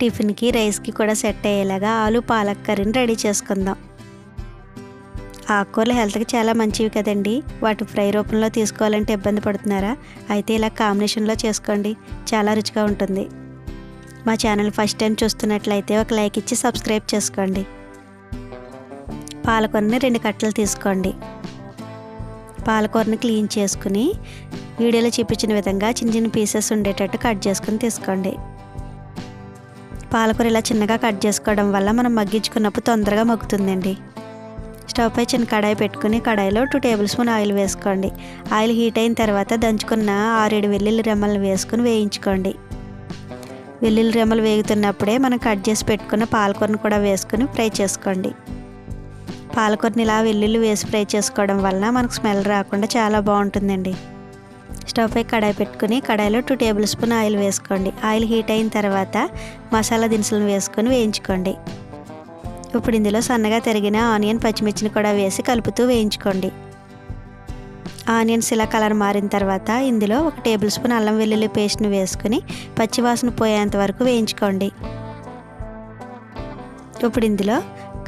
టిఫిన్కి రైస్కి కూడా సెట్ అయ్యేలాగా ఆలు పాలక్ కర్రీని రెడీ చేసుకుందాం. ఆకుకూరలు హెల్త్కి చాలా మంచివి కదండి. వాటి ఫ్రై రూపంలో తీసుకోవాలంటే ఇబ్బంది పడుతున్నారా? అయితే ఇలా కాంబినేషన్లో చేసుకోండి. చాలా రుచిగా ఉంటుంది. మా ఛానల్ ఫస్ట్ టైం చూస్తున్నట్లయితే ఒక లైక్ ఇచ్చి సబ్స్క్రైబ్ చేసుకోండి. పాలకూరని రెండు కట్టలు తీసుకోండి. పాలకూరని క్లీన్ చేసుకుని వీడియోలో చూపించిన విధంగా చిన్న చిన్న పీసెస్ ఉండేటట్టు కట్ చేసుకుని తీసుకోండి. పాలకూర ఇలా చిన్నగా కట్ చేసుకోవడం వల్ల మనం మగ్గించుకున్నప్పుడు తొందరగా మగ్గుతుందండి. స్టవ్ పై చిన్న కడాయి పెట్టుకుని కడాయిలో టూ టేబుల్ స్పూన్ ఆయిల్ వేసుకోండి. ఆయిల్ హీట్ అయిన తర్వాత దంచుకున్న ఆరేడు వెల్లుల్లి రెమ్మలను వేసుకుని వేయించుకోండి. వెల్లుల్లి రెమ్మలు వేగుతున్నప్పుడే మనం కట్ చేసి పెట్టుకున్న పాలకూరను కూడా వేసుకుని ఫ్రై చేసుకోండి. పాలకూరని ఇలా వెల్లుల్లి వేసి ఫ్రై చేసుకోవడం వలన మనకు స్మెల్ రాకుండా చాలా బాగుంటుందండి. స్టవ్ పై కడాయి పెట్టుకుని కడాయిలో టూ టేబుల్ స్పూన్ ఆయిల్ వేసుకోండి. ఆయిల్ హీట్ అయిన తర్వాత మసాలా దినుసులను వేసుకొని వేయించుకోండి. ఇప్పుడు ఇందులో సన్నగా తరిగిన ఆనియన్ పచ్చిమిర్చిని కూడా వేసి కలుపుతూ వేయించుకోండి. ఆనియన్స్ ఇలా కలర్ మారిన తర్వాత ఇందులో ఒక టేబుల్ స్పూన్ అల్లం వెల్లుల్లి పేస్ట్ని వేసుకుని పచ్చివాసన పోయేంత వరకు వేయించుకోండి. ఇప్పుడు ఇందులో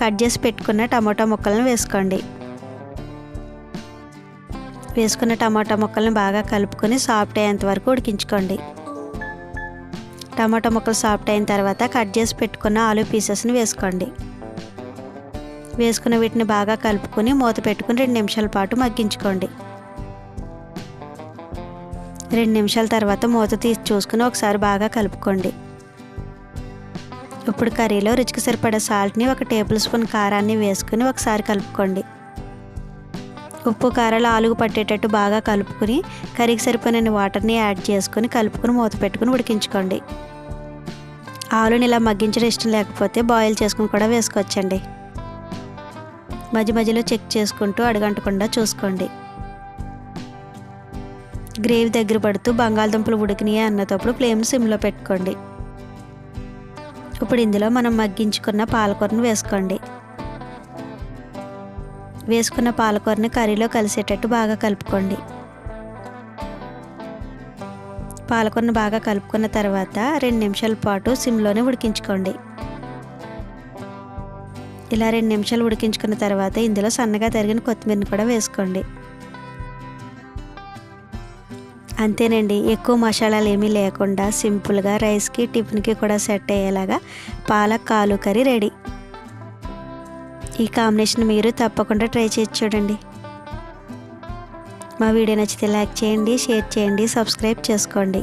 కట్ చేసి పెట్టుకున్న టమాటా ముక్కలను వేసుకోండి. వేసుకున్న టమాటా ముక్కలను బాగా కలుపుకొని సాఫ్ట్ అయ్యేంత వరకు ఉడికించుకోండి. టమాటా ముక్కలు సాఫ్ట్ అయిన తర్వాత కట్ చేసి పెట్టుకున్న ఆలు పీసెస్ని వేసుకోండి. వేసుకున్న వీటిని బాగా కలుపుకొని మూత పెట్టుకుని రెండు నిమిషాల పాటు మగ్గించుకోండి. రెండు నిమిషాల తర్వాత మూత తీసి చూసుకుని ఒకసారి బాగా కలుపుకోండి. ఇప్పుడు కర్రీలో రుచికి సరిపడే సాల్ట్ని ఒక టేబుల్ స్పూన్ కారాన్ని వేసుకుని ఒకసారి కలుపుకోండి. ఉప్పు కారాలు ఆలుగు పట్టేటట్టు బాగా కలుపుకుని కర్రీకి సరిపోయిన వాటర్ని యాడ్ చేసుకుని కలుపుకుని మూత పెట్టుకుని ఉడికించుకోండి. ఆలుని ఇలా మగ్గించడం ఇష్టం లేకపోతే బాయిల్ చేసుకుని కూడా వేసుకోవచ్చండి. మధ్య మధ్యలో చెక్ చేసుకుంటూ అడగంటకుండా చూసుకోండి. గ్రేవీ దగ్గర పడుతూ బంగాళదుంపలు ఉడికినాయి అన్నప్పుడు ఫ్లేమ్ సిమ్లో పెట్టుకోండి. ఇప్పుడు ఇందులో మనం మగ్గించుకున్న పాలకూరను వేసుకోండి. వేసుకున్న పాలకూరని కర్రీలో కలిసేటట్టు బాగా కలుపుకోండి. పాలకూరను బాగా కలుపుకున్న తర్వాత రెండు నిమిషాల పాటు సిమ్లోనే ఉడికించుకోండి. ఇలా రెండు నిమిషాలు ఉడికించుకున్న తర్వాత ఇందులో సన్నగా తరిగిన కొత్తిమీరని కూడా వేసుకోండి. అంతేనండి ఎక్కువ మసాలాలు ఏమీ లేకుండా సింపుల్గా రైస్కి టిఫిన్కి కూడా సెట్ అయ్యేలాగా పాలక్ కాలు కర్రీ రెడీ. ఈ కాంబినేషన్ మీరు తప్పకుండా ట్రై చేసి చూడండి. మా వీడియో నచ్చితే లైక్ చేయండి షేర్ చేయండి సబ్స్క్రైబ్ చేసుకోండి.